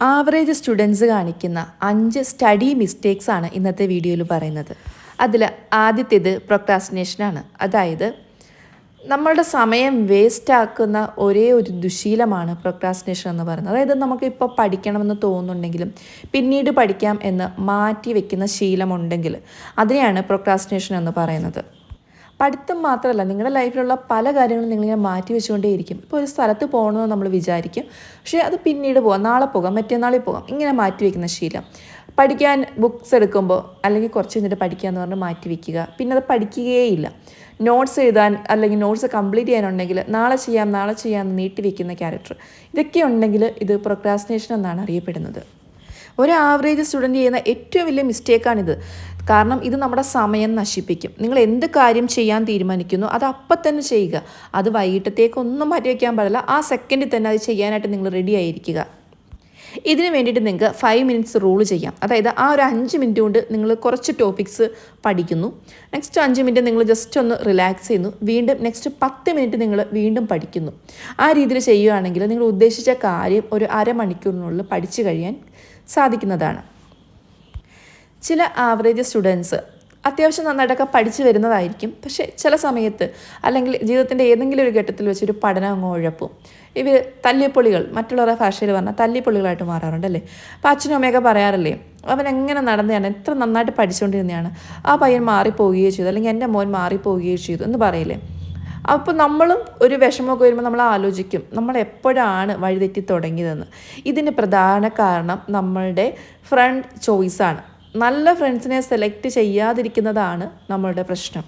Average students കാണിക്കുന്ന അഞ്ച് study mistakes ആണ് ഇന്നത്തെ വീഡിയോയിൽ പറയുന്നത്. അതിൽ ആദ്യത്തേത് പ്രൊക്രാസ്റ്റിനേഷനാണ് അതായത് നമ്മളുടെ സമയം വേസ്റ്റ് ആക്കുന്ന ഒരേ ഒരു ദുശീലമാണ് പ്രൊക്രാസ്റ്റിനേഷൻ എന്ന് പറയുന്നത്. അതായത് നമുക്കിപ്പോൾ പഠിക്കണമെന്ന് തോന്നുന്നുണ്ടെങ്കിലും പിന്നീട് പഠിക്കാം എന്ന് മാറ്റി വെക്കുന്ന ശീലമുണ്ടെങ്കിൽ അതിനെയാണ് പ്രൊക്രാസ്റ്റിനേഷൻ എന്ന് പറയുന്നത്. പഠിത്തം മാത്രമല്ല നിങ്ങളുടെ ലൈഫിലുള്ള പല കാര്യങ്ങളും നിങ്ങളിങ്ങനെ മാറ്റി വെച്ചുകൊണ്ടേയിരിക്കും. ഇപ്പോൾ ഒരു സ്ഥലത്ത് പോകണമെന്ന് നമ്മൾ വിചാരിക്കും. പക്ഷേ അത് പിന്നീട് പോകാം. നാളെ പോകാം മറ്റന്നാളിൽ പോകാം. ഇങ്ങനെ മാറ്റി വയ്ക്കുന്ന ശീലം. പഠിക്കാൻ ബുക്ക്സ് എടുക്കുമ്പോൾ അല്ലെങ്കിൽ കുറച്ച് കഴിഞ്ഞിട്ട് പഠിക്കാമെന്ന് പറഞ്ഞ് മാറ്റി വയ്ക്കുക പിന്നെ അത് പഠിക്കുകയേയില്ല. നോട്ട്സ് എഴുതാൻ അല്ലെങ്കിൽ നോട്ട്സ് കംപ്ലീറ്റ് ചെയ്യാനുണ്ടെങ്കിൽ നാളെ ചെയ്യാം നാളെ ചെയ്യാം എന്ന് നീട്ടി വയ്ക്കുന്ന ക്യാരക്ടർ ഇതൊക്കെ ഉണ്ടെങ്കിൽ ഇത് പ്രൊക്രാസ്റ്റിനേഷൻ എന്നാണ് അറിയപ്പെടുന്നത്. ഒരു ആവറേജ് സ്റ്റുഡന്റ് ചെയ്യുന്ന ഏറ്റവും വലിയ മിസ്റ്റേക്കാണിത് കാരണം ഇത് നമ്മുടെ സമയം നശിപ്പിക്കും. നിങ്ങൾ എന്ത് കാര്യം ചെയ്യാൻ തീരുമാനിക്കുന്നു അത് അപ്പം തന്നെ ചെയ്യുക. അത് വൈകിട്ടത്തേക്ക് ഒന്നും മാറ്റി പാടില്ല. ആ സെക്കൻഡിൽ തന്നെ അത് ചെയ്യാനായിട്ട് നിങ്ങൾ റെഡി ആയിരിക്കുക. ഇതിന് വേണ്ടിയിട്ട് നിങ്ങൾക്ക് ഫൈവ് മിനിറ്റ്സ് റൂൾ ചെയ്യാം. അതായത് ആ ഒരു അഞ്ച് മിനിറ്റ് കൊണ്ട് നിങ്ങൾ കുറച്ച് ടോപ്പിക്സ് പഠിക്കുന്നു. നെക്സ്റ്റ് അഞ്ച് മിനിറ്റ് നിങ്ങൾ ജസ്റ്റ് ഒന്ന് റിലാക്സ് ചെയ്യുന്നു. വീണ്ടും നെക്സ്റ്റ് പത്ത് മിനിറ്റ് നിങ്ങൾ വീണ്ടും പഠിക്കുന്നു. ആ രീതിയിൽ ചെയ്യുകയാണെങ്കിൽ നിങ്ങൾ ഉദ്ദേശിച്ച കാര്യം ഒരു അരമണിക്കൂറിനുള്ളിൽ പഠിച്ചു കഴിയാൻ സാധിക്കുന്നതാണ്. ചില ആവറേജ് സ്റ്റുഡൻസ് അത്യാവശ്യം നന്നായിട്ടൊക്കെ പഠിച്ചു വരുന്നതായിരിക്കും. പക്ഷേ ചില സമയത്ത് അല്ലെങ്കിൽ ജീവിതത്തിന്റെ ഏതെങ്കിലും ഒരു ഘട്ടത്തിൽ വെച്ചൊരു പഠനം അങ്ങ് ഉഴപ്പും ഇവർ തല്ലിപ്പൊളികൾ മറ്റുള്ളവരുടെ ഭാഷയിൽ പറഞ്ഞാൽ തല്ലിപ്പൊളികളായിട്ട് മാറാറുണ്ട് അല്ലേ? അപ്പോൾ അച്ഛനും അമ്മയൊക്കെ പറയാറില്ലേ അവൻ എങ്ങനെ നടന്നതാണ്? എത്ര നന്നായിട്ട് പഠിച്ചുകൊണ്ടിരുന്നതാണ് ആ പയ്യൻ മാറിപ്പോവുകയോ ചെയ്തു അല്ലെങ്കിൽ എന്റെ മോൻ മാറിപ്പോവുകയോ ചെയ്തു എന്ന് പറയില്ലേ? അപ്പോൾ നമ്മളും ഒരു വിഷമമൊക്കെ വരുമ്പോൾ നമ്മൾ ആലോചിക്കും നമ്മൾ എപ്പോഴാണ് വഴിതെറ്റി തുടങ്ങിയതെന്ന്? ഇതിന് പ്രധാന കാരണം നമ്മളുടെ ഫ്രണ്ട് ചോയ്സാണ് നല്ല ഫ്രണ്ട്സിനെ സെലക്ട് ചെയ്യാതിരിക്കുന്നതാണ് നമ്മളുടെ പ്രശ്നം.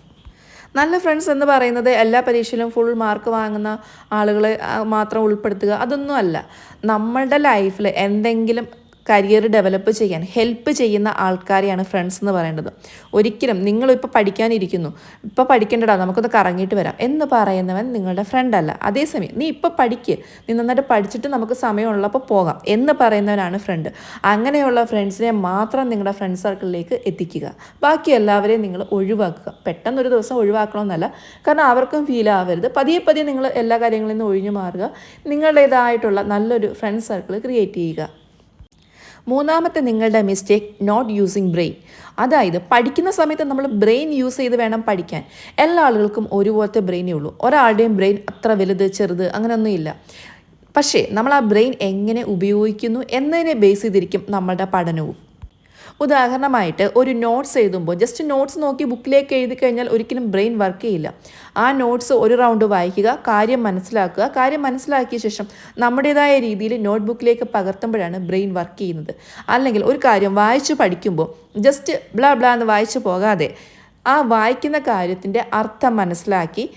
നല്ല ഫ്രണ്ട്സ് എന്ന് പറയുന്നത് എല്ലാ പരീക്ഷയിലും ഫുൾ മാർക്ക് വാങ്ങുന്ന ആളുകളെ മാത്രം ഉൾപ്പെടുത്തുക അതൊന്നും അല്ല. നമ്മളുടെ ലൈഫിൽ എന്തെങ്കിലും കരിയർ ഡെവലപ്പ് ചെയ്യാൻ ഹെൽപ്പ് ചെയ്യുന്ന ആൾക്കാരെയാണ് ഫ്രണ്ട്സ് എന്ന് പറയേണ്ടത് ഒരിക്കലും നിങ്ങളിപ്പോൾ പഠിക്കാനിരിക്കുന്നു. ഇപ്പോൾ പഠിക്കേണ്ടടാ നമുക്കൊന്ന് കറങ്ങിയിട്ട് വരാം എന്ന് പറയുന്നവൻ നിങ്ങളുടെ ഫ്രണ്ടല്ല അതേസമയം നീ ഇപ്പോൾ പഠിക്ക്. നീ നന്നായിട്ട് പഠിച്ചിട്ട് നമുക്ക് സമയമുള്ളപ്പോൾ പോകാം എന്ന് പറയുന്നവനാണ് ഫ്രണ്ട് അങ്ങനെയുള്ള ഫ്രണ്ട്സിനെ മാത്രം നിങ്ങളുടെ ഫ്രണ്ട് സർക്കിളിലേക്ക് എത്തിക്കുക. ബാക്കി എല്ലാവരെയും നിങ്ങൾ ഒഴിവാക്കുക. പെട്ടെന്നൊരു ദിവസം ഒഴിവാക്കണമെന്നല്ല കാരണം അവർക്കും ഫീൽ ആവരുത്. പതിയെ പതിയെ നിങ്ങൾ എല്ലാ കാര്യങ്ങളിൽ നിന്ന് ഒഴിഞ്ഞു മാറുക. നിങ്ങളുടേതായിട്ടുള്ള നല്ലൊരു ഫ്രണ്ട് സർക്കിൾ ക്രിയേറ്റ് ചെയ്യുക. മൂന്നാമത്തെ നിങ്ങളുടെ മിസ്റ്റേക്ക് നോട്ട് യൂസിങ് ബ്രെയിൻ അതായത് പഠിക്കുന്ന സമയത്ത് നമ്മൾ ബ്രെയിൻ യൂസ് ചെയ്ത് വേണം പഠിക്കാൻ. എല്ലാ ആളുകൾക്കും ഒരുപോലത്തെ ബ്രെയിനേ ഉള്ളൂ. ഒരാളുടെയും ബ്രെയിൻ അത്ര വലുത് ചെറുത് അങ്ങനെയൊന്നുമില്ല പക്ഷേ നമ്മൾ ആ ബ്രെയിൻ എങ്ങനെ ഉപയോഗിക്കുന്നു എന്നതിനെ ബേസ് ചെയ്തിരിക്കും നമ്മളുടെ പഠനവും. ഉദാഹരണമായിട്ട് ഒരു നോട്ട്സ് എഴുതുമ്പോൾ ജസ്റ്റ് നോട്ട്സ് നോക്കി ബുക്കിലേക്ക് എഴുതി കഴിഞ്ഞാൽ ഒരിക്കലും ബ്രെയിൻ വർക്ക് ചെയ്യില്ല. ആ നോട്ട്സ് ഒരു റൗണ്ട് വായിക്കുക കാര്യം മനസ്സിലാക്കുക. കാര്യം മനസ്സിലാക്കിയ ശേഷം നമ്മുടേതായ രീതിയിൽ നോട്ട്ബുക്കിലേക്ക് പകർത്തുമ്പോഴാണ് ബ്രെയിൻ വർക്ക് ചെയ്യുന്നത്. അല്ലെങ്കിൽ ഒരു കാര്യം വായിച്ച് പഠിക്കുമ്പോൾ ജസ്റ്റ് ബ്ലാ ബ്ലാ എന്ന് വായിച്ചു പോകാതെ ആ വായിക്കുന്ന കാര്യത്തിന്റെ അർത്ഥം മനസ്സിലാക്കി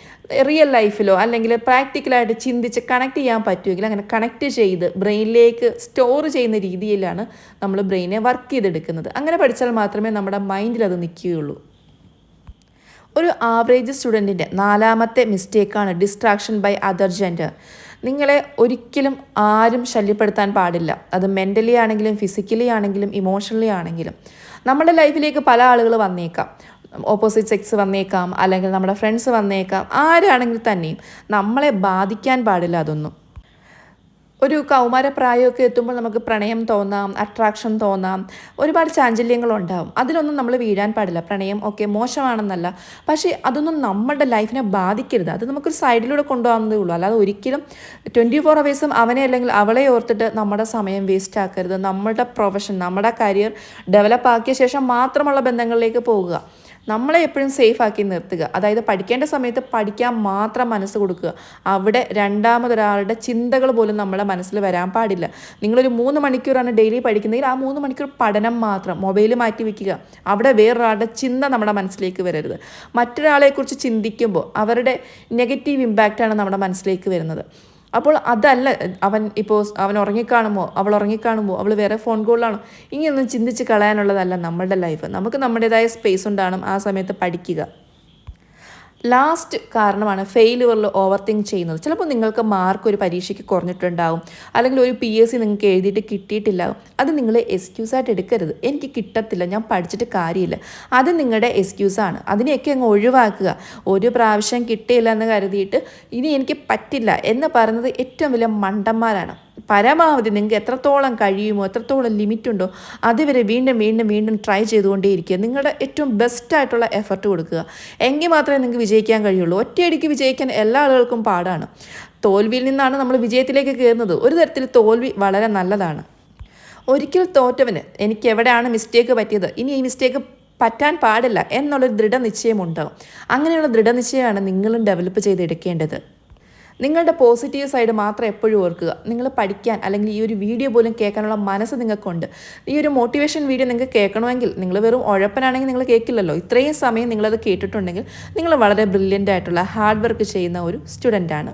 റിയൽ ലൈഫിലോ അല്ലെങ്കിൽ പ്രാക്ടിക്കലായിട്ട് ചിന്തിച്ച് കണക്ട് ചെയ്യാൻ പറ്റുമെങ്കിൽ അങ്ങനെ കണക്ട് ചെയ്ത് ബ്രെയിനിലേക്ക് സ്റ്റോർ ചെയ്യുന്ന രീതിയിലാണ് നമ്മൾ ബ്രെയിനെ വർക്ക് ചെയ്തെടുക്കുന്നത്. അങ്ങനെ പഠിച്ചാൽ മാത്രമേ നമ്മുടെ മൈൻഡിൽ അത് നിൽക്കുകയുള്ളൂ. ഒരു ആവറേജ് സ്റ്റുഡന്റിന്റെ നാലാമത്തെ മിസ്റ്റേക്കാണ് ഡിസ്ട്രാക്ഷൻ ബൈ അതർ ജെൻഡർ നിങ്ങളെ ഒരിക്കലും ആരും ശല്യപ്പെടുത്താൻ പാടില്ല. അത് മെന്റലി ആണെങ്കിലും ഫിസിക്കലി ആണെങ്കിലും ഇമോഷണലി ആണെങ്കിലും. നമ്മുടെ ലൈഫിലേക്ക് പല ആളുകൾ വന്നേക്കാം. ഓപ്പോസിറ്റ് സെക്സ് വന്നേക്കാം അല്ലെങ്കിൽ നമ്മുടെ ഫ്രണ്ട്സ് വന്നേക്കാം ആരാണെങ്കിൽ തന്നെയും നമ്മളെ ബാധിക്കാൻ പാടില്ല അതൊന്നും. ഒരു കൗമാരപ്രായമൊക്കെ എത്തുമ്പോൾ നമുക്ക് പ്രണയം തോന്നാം അട്രാക്ഷൻ തോന്നാം ഒരുപാട് ചാഞ്ചല്യങ്ങളുണ്ടാവും. അതിലൊന്നും നമ്മൾ വീഴാൻ പാടില്ല. പ്രണയം ഒക്കെ മോശമാണെന്നല്ല. പക്ഷേ അതൊന്നും നമ്മുടെ ലൈഫിനെ ബാധിക്കരുത്. അത് നമുക്കൊരു സൈഡിലൂടെ കൊണ്ടുപോകാവുന്നതേ ഉള്ളൂ. അല്ലാതെ ഒരിക്കലും ട്വന്റി ഫോർ അവേഴ്സും അവനെ അല്ലെങ്കിൽ അവളെ ഓർത്തിട്ട് നമ്മുടെ സമയം വേസ്റ്റ് ആക്കരുത്. നമ്മുടെ പ്രൊഫഷൻ നമ്മുടെ കരിയർ ഡെവലപ്പ് ആക്കിയ ശേഷം മാത്രമുള്ള ബന്ധങ്ങളിലേക്ക് പോകുക. നമ്മളെ എപ്പോഴും സേഫ് ആക്കി നിർത്തുക. അതായത് പഠിക്കേണ്ട സമയത്ത് പഠിക്കാൻ മാത്രം മനസ്സ് കൊടുക്കുക. അവിടെ രണ്ടാമതൊരാളുടെ ചിന്തകൾ പോലും നമ്മളെ മനസ്സിൽ വരാൻ പാടില്ല. നിങ്ങളൊരു മൂന്ന് മണിക്കൂറാണ് ഡെയിലി പഠിക്കുന്നതെങ്കിൽ ആ മൂന്ന് മണിക്കൂർ പഠനം മാത്രം മൊബൈൽ മാറ്റി വയ്ക്കുക അവിടെ വേറൊരാളുടെ ചിന്ത നമ്മുടെ മനസ്സിലേക്ക് വരരുത്. മറ്റൊരാളെക്കുറിച്ച് ചിന്തിക്കുമ്പോൾ അവരുടെ നെഗറ്റീവ് ഇമ്പാക്റ്റാണ് നമ്മുടെ മനസ്സിലേക്ക് വരുന്നത്. അപ്പോൾ അതല്ല അവൻ ഇപ്പോൾ അവൻ ഉറങ്ങിക്കാണുമോ അവൾ ഉറങ്ങിക്കാണുമോ അവൾ വേറെ ഫോൺ കോളിലാണോ ഇങ്ങനെയൊന്നും ചിന്തിച്ച് കളയാനുള്ളതല്ല നമ്മളുടെ ലൈഫ് നമുക്ക് നമ്മുടേതായ സ്പേസ് ഉണ്ടാകണം ആ സമയത്ത് പഠിക്കുക. ലാസ്റ്റ് കാരണമാണ് ഫെയിലുവറിൽ ഓവർ തിങ്ക് ചെയ്യുന്നത്. ചിലപ്പോൾ നിങ്ങൾക്ക് മാർക്ക് ഒരു പരീക്ഷയ്ക്ക് കുറഞ്ഞിട്ടുണ്ടാവും. അല്ലെങ്കിൽ ഒരു പി എസ് സി നിങ്ങൾക്ക് എഴുതിയിട്ട് കിട്ടിയിട്ടില്ലാവും അത് നിങ്ങൾ എക്സ്ക്യൂസായിട്ട് എടുക്കരുത്. എനിക്ക് കിട്ടത്തില്ല ഞാൻ പഠിച്ചിട്ട് കാര്യമില്ല. അത് നിങ്ങളുടെ എക്സ്ക്യൂസാണ് അതിനെയൊക്കെ അങ്ങ് ഒഴിവാക്കുക. ഒരു പ്രാവശ്യം കിട്ടിയില്ല എന്ന് കരുതിയിട്ട് ഇനി എനിക്ക് പറ്റില്ല എന്ന് പറയുന്നത് ഏറ്റവും വലിയ മണ്ടന്മാരാണ്. പരമാവധി നിങ്ങൾക്ക് എത്രത്തോളം കഴിയുമോ എത്രത്തോളം ലിമിറ്റുണ്ടോ അതുവരെ വീണ്ടും വീണ്ടും വീണ്ടും ട്രൈ ചെയ്തുകൊണ്ടേയിരിക്കുക. നിങ്ങളുടെ ഏറ്റവും ബെസ്റ്റായിട്ടുള്ള എഫർട്ട് കൊടുക്കുക. എങ്കിൽ മാത്രമേ നിങ്ങൾക്ക് വിജയിക്കാൻ കഴിയുള്ളൂ. ഒറ്റയടിക്ക് വിജയിക്കാൻ എല്ലാ ആളുകൾക്കും പാടാണ്. തോൽവിയിൽ നിന്നാണ് നമ്മൾ വിജയത്തിലേക്ക് കയറുന്നത്. ഒരു തരത്തിൽ തോൽവി വളരെ നല്ലതാണ്. ഒരിക്കൽ തോറ്റവന് എനിക്ക് എവിടെയാണ് മിസ്റ്റേക്ക് പറ്റിയത്? ഇനി ഈ മിസ്റ്റേക്ക് പറ്റാൻ പാടില്ല. എന്നുള്ളൊരു ദൃഢനിശ്ചയമുണ്ടാകും അങ്ങനെയുള്ള ദൃഢനിശ്ചയമാണ് നിങ്ങളും ഡെവലപ്പ് ചെയ്തെടുക്കേണ്ടത്. നിങ്ങളുടെ പോസിറ്റീവ് സൈഡ് മാത്രം എപ്പോഴും ഓർക്കുക. നിങ്ങൾ പഠിക്കാൻ അല്ലെങ്കിൽ ഈ ഒരു വീഡിയോ പോലും കേൾക്കാനുള്ള മനസ്സ് നിങ്ങൾക്കുണ്ട്. ഈ ഒരു മോട്ടിവേഷൻ വീഡിയോ നിങ്ങൾക്ക് കേൾക്കണമെങ്കിൽ നിങ്ങൾ വെറും ഉഴപ്പനാണെങ്കിൽ നിങ്ങൾ കേൾക്കില്ലല്ലോ. ഇത്രയും സമയം നിങ്ങളത് കേട്ടിട്ടുണ്ടെങ്കിൽ നിങ്ങൾ വളരെ ബ്രില്യന്റ് ആയിട്ടുള്ള ഹാർഡ് വർക്ക് ചെയ്യുന്ന ഒരു സ്റ്റുഡന്റാണ്